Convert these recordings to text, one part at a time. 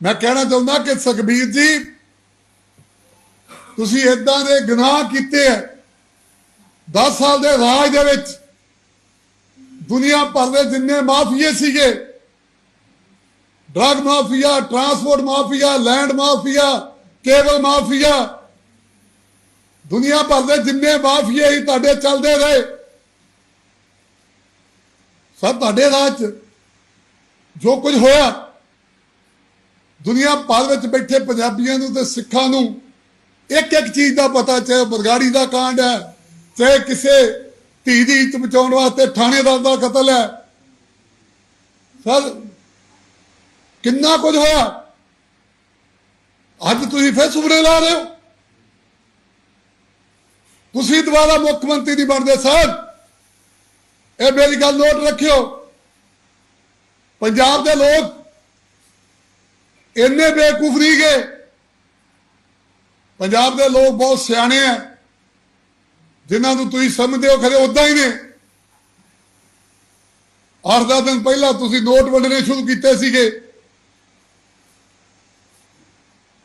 ਮੈਂ ਕਹਿਣਾ ਚਾਹੁੰਦਾ ਕਿ ਸੁਖਬੀਰ ਜੀ, ਤੁਸੀਂ ਇਦਾਂ ਦੇ ਗੁਨਾਹ ਕੀਤੇ ਆ 10 ਸਾਲ ਦੇ ਰਾਜ ਦੇ ਵਿੱਚ ਦੁਨੀਆ ਭਰ ਦੇ ਜਿੰਨੇ ਮਾਫੀਏ ਸੀਗੇ, drug mafia, transport mafia, land mafia, cable mafia, ਦੁਨੀਆ ਭਰ ਦੇ ਜਿੰਨੇ ਮਾਫੀਏ ਹੀ ਤੁਹਾਡੇ ਚੱਲਦੇ ਰਹੇ। ਸਭ ਤੁਹਾਡੇ ਰਾਜ ਜੋ ਕੁਝ ਹੋਇਆ ਦੁਨੀਆ ਭਰ ਵਿੱਚ ਬੈਠੇ ਪੰਜਾਬੀਆਂ ਨੂੰ ਤੇ ਸਿੱਖਾਂ ਨੂੰ ਇੱਕ ਇੱਕ ਚੀਜ਼ ਦਾ ਪਤਾ ਚਾਹੇ ਬਰਗਾੜੀ ਦਾ ਕਾਂਡ ਹੈ, ਚਾਹੇ ਕਿਸੇ ਧੀ ਦੀ ਇੱਜ਼ਤ ਬਚਾਉਣ ਵਾਸਤੇ ਥਾਣੇਦਾਰ ਦਾ ਕਤਲ ਹੈ। ਸਰ, ਕਿੰਨਾ ਕੁਝ ਹੋਇਆ? ਅੱਜ ਤੁਸੀਂ ਫਿਰ ਸੁਪਨੇ ਲਾ ਰਹੇ ਹੋ? ਤੁਸੀਂ ਦੁਬਾਰਾ ਮੁੱਖ ਮੰਤਰੀ ਨਹੀਂ ਬਣਦੇ ਸਾਹਿਬ ਇਹ ਮੇਰੀ ਗੱਲ ਨੋਟ ਰੱਖਿਓ। ਪੰਜਾਬ ਦੇ ਲੋਕ ਇੰਨੇ ਬੇਵਕੂਫ ਨਹੀਂ ਗਏ। ਪੰਜਾਬ ਦੇ ਲੋਕ ਬਹੁਤ ਸਿਆਣੇ ਆ। ਜਿਨ੍ਹਾਂ ਨੂੰ ਤੁਸੀਂ ਸਮਝਦੇ ਹੋ, ਖਰੇ ਉਦਾਂ ਹੀ ਨੇ। ਅੱਠ ਦਸ ਦਿਨ ਪਹਿਲਾਂ ਤੁਸੀਂ ਨੋਟ ਵੰਡਣੇ ਸ਼ੁਰੂ ਕੀਤੇ ਸੀਗੇ।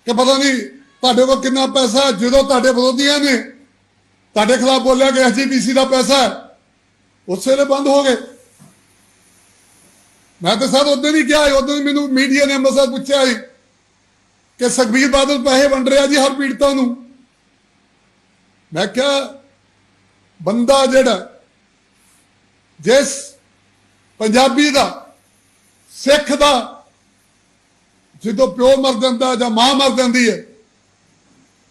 ਕਿ ਪਤਾ ਨਹੀਂ ਤੁਹਾਡੇ ਕੋਲ ਕਿੰਨਾ ਪੈਸਾ ਜਦੋਂ ਤੁਹਾਡੇ ਵਿਰੋਧੀਆਂ ਨੇ ਤੁਹਾਡੇ ਖਿਲਾਫ ਬੋਲਿਆ ਕਿ ਐਸਜੀਪੀਸੀ ਦਾ ਪੈਸਾ ਉਸੇ ਵੇਲੇ ਬੰਦ ਹੋ ਗਏ। ਮੈਂ ਤਾਂ ਸਰ ਉਦੋਂ ਵੀ ਕਿਹਾ ਉਦੋਂ ਵੀ ਮੈਨੂੰ ਮੀਡੀਆ ਨੇ ਅੰਮ੍ਰਿਤਸਰ ਪੁੱਛਿਆ ਸੀ। ਕਿ ਸੁਖਬੀਰ ਬਾਦਲ ਪੈਸੇ ਵੰਡ ਰਿਹਾ ਜੀ ਹਰ ਪੀੜਤਾਂ ਨੂੰ। ਮੈਂ ਕਿਹਾ, ਬੰਦਾ ਜਿਹੜਾ ਜਿਸ ਪੰਜਾਬੀ ਦਾ, ਸਿੱਖ ਦਾ ਜਦੋਂ ਪਿਓ ਮਰ ਜਾਂਦਾ ਜਾਂ ਮਾਂ ਮਰ ਜਾਂਦੀ ਹੈ,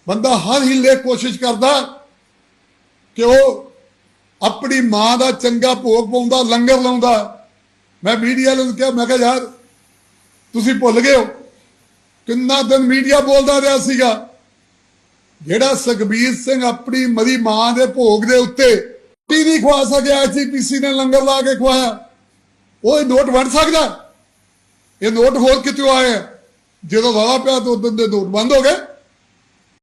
ਬੰਦਾ ਹਰ ਹਿੱਲੇ ਕੋਸ਼ਿਸ਼ ਕਰਦਾ ਕਿ ਉਹ ਆਪਣੀ ਮਾਂ ਦਾ ਚੰਗਾ ਭੋਗ ਪਾਉਂਦਾ, ਲੰਗਰ ਲਾਉਂਦਾ। ਮੈਂ ਮੀਡੀਆ ਨੂੰ ਕਿਹਾ, ਮੈਂ ਕਿਹਾ, ਯਾਰ, ਤੁਸੀਂ ਭੁੱਲ ਗਏ ਹੋ। ਕਿੰਨਾ ਦਿਨ ਮੀਡੀਆ ਬੋਲਦਾ ਰਿਹਾ ਸੀਗਾ। ਜਿਹੜਾ ਸੁਖਬੀਰ ਸਿੰਘ ਆਪਣੀ ਮਰੀ ਮਾਂ ਦੇ ਭੋਗ ਦੇ ਉੱਤੇ ਟੀ ਨਹੀਂ ਖਵਾ ਸਕਿਆ, ਐਸਜੀਪੀਸੀ ਨੇ ਲੰਗਰ ਲਾ ਕੇ ਖਵਾਇਆ। ਉਹ ਇਹ ਨੋਟ ਵੰਡ ਸਕਦਾ? ਇਹ ਨੋਟ ਹੋਰ ਕਿਤੇ ਆਏ ਆ? ਜਦੋਂ ਰੌਲਾ ਪਿਆ ਤਾਂ ਉਦੋਂ ਦੇ ਨੋਟ ਬੰਦ ਹੋ ਗਏ।